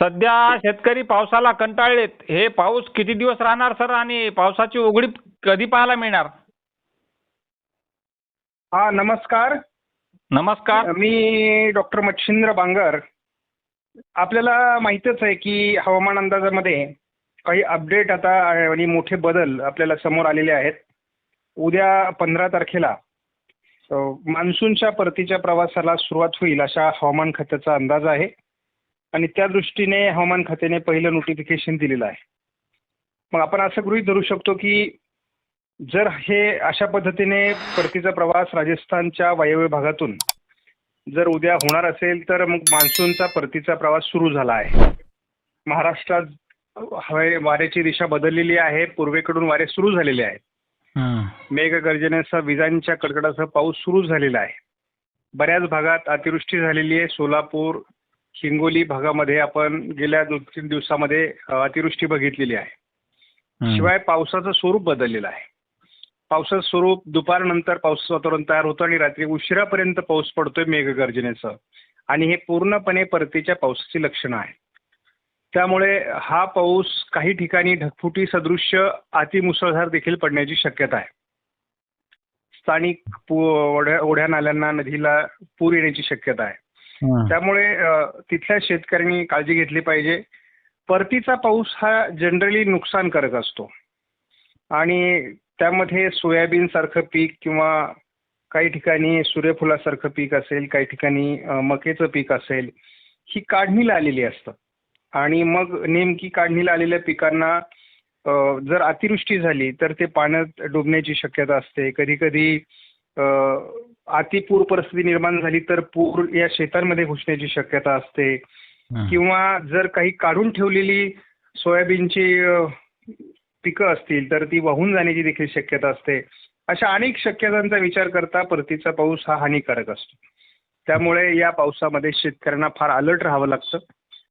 सध्या शेतकरी पावसाला कंटाळलेत. हे पाऊस किती दिवस राहणार सर? आणि पावसाची उघडी कधी पाहायला मिळणार? हा नमस्कार. नमस्कार. मी डॉक्टर मच्छिंद्र बांगर. आपल्याला माहीतच आहे की हवामान अंदाजामध्ये काही अपडेट आता आणि मोठे बदल आपल्याला समोर आलेले आहेत. उद्या पंधरा तारखेला मान्सूनच्या परतीच्या प्रवासाला सुरुवात होईल अशा हवामान खात्याचा अंदाज आहे. आणि त्या दृष्टीने हवामान खात्याने पहिलं नोटिफिकेशन दिलेलं आहे. मग आपण असं गृहीत धरू शकतो की जर हे अशा पद्धतीने परतीचा प्रवास राजस्थानच्या वायव्य भागातून जर उद्या होणार असेल तर मग मान्सूनचा परतीचा प्रवास सुरू झाला आहे. महाराष्ट्रात हवे वाऱ्याची दिशा बदललेली आहे पूर्वेकडून वारे सुरू झालेले आहेत. मेघगर्जनेसह विजांच्या कडकडासह पाऊस सुरू झालेला आहे. बऱ्याच भागात अतिवृष्टी झालेली आहे सोलापूर हिंगोली भागामध्ये आपण गेल्या दोन तीन दिवसामध्ये अतिवृष्टी बघितलेली आहे. शिवाय पावसाचं स्वरूप बदललेलं आहे. पावसाचं स्वरूप दुपारनंतर पावसाचं वातावरण तयार होतं आणि रात्री उशिरापर्यंत पाऊस पडतोय मेघगर्जनेसह आणि हे पूर्णपणे परतीच्या पावसाची लक्षणं आहेत. त्यामुळे हा पाऊस काही ठिकाणी ढगफुटी सदृश्य अतिमुसळधार देखील पडण्याची शक्यता आहे. स्थानिक ओढ्या ओढ्या नाल्यांना नदीला पूर येण्याची शक्यता आहे. त्यामुळे तिथल्या शेतकऱ्यांनी काळजी घेतली पाहिजे. परतीचा पाऊस हा जनरली नुकसानकारक असतो. आणि त्यामध्ये सोयाबीन सारखं पीक किंवा काही ठिकाणी सूर्यफुलासारखं पीक असेल काही ठिकाणी मकेचं पीक असेल ही काढणीला आलेली असतं आणि मग नेमकी काढणीला आलेल्या पिकांना जर अतिवृष्टी झाली तर ते पाण्यात डुबण्याची शक्यता असते. कधी कधी अतिपूर परिस्थिती निर्माण झाली तर पूर या शेतांमध्ये घुसण्याची शक्यता असते. किंवा जर काही काढून ठेवलेली सोयाबीनची पिकं असतील तर ती वाहून जाण्याची देखील शक्यता असते. अशा अनेक शक्यतांचा विचार करता परतीचा पाऊस हा हानिकारक असतो. त्यामुळे या पावसामध्ये शेतकऱ्यांना फार अलर्ट राहावं लागतं.